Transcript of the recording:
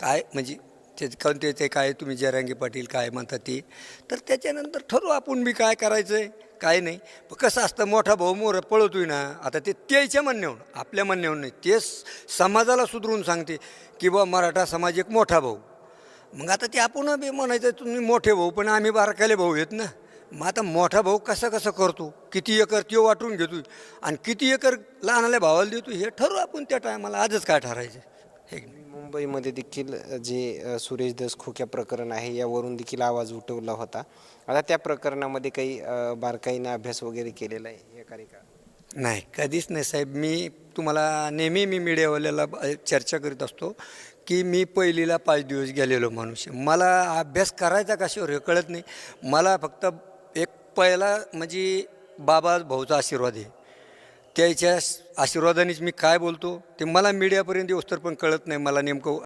काय म्हणजे ते कोणते ते काय तुम्ही जरांगी पाटील काय म्हणतात ते? तर त्याच्यानंतर ठरवू आपण मी काय करायचं आहे काय नाही. पण कसं असतं मोठा भाऊ मोर पळतोय ना आता ते त्याच्या म्हणण्याहून आपल्या म्हणण्याहून नाही. ते समाजाला सुधरून सांगते की बा मराठा समाज एक मोठा भाऊ. मग आता ते आपण बी म्हणायचं तुम्ही मोठे भाऊ पण आम्ही बारकाले भाऊ आहेत ना. मग आता मोठा भाऊ कसा कसं करतो किती एकर त्यो वाटून घेतो आणि किती एकर लहानाल्या भावाला देतो हे ठरवू आपण त्या टायमाला आजच काय ठरायचं हे मुंबईमध्ये देखील जे सुरेश दस खोक्या प्रकरण आहे यावरून देखील आवाज उठवला होता. आता त्या प्रकरणामध्ये काही अ, बारकाईने अभ्यास वगैरे केलेला आहे या कार्यकाळ नाही कधीच नाही साहेब. मी तुम्हाला नेहमी मी मीडियावाल्याला चर्चा करीत असतो की मी पहिलीला पाच दिवस गेलेलो माणूस मला अभ्यास करायचा कशावर हे कळत नाही. मला फक्त एक पहिला म्हणजे बाबा भाऊचा आशीर्वाद आहे. त्याच्या आशीर्वादानेच मी काय बोलतो ते मला मीडियापर्यंत येऊस पण कळत नाही मला नेमकं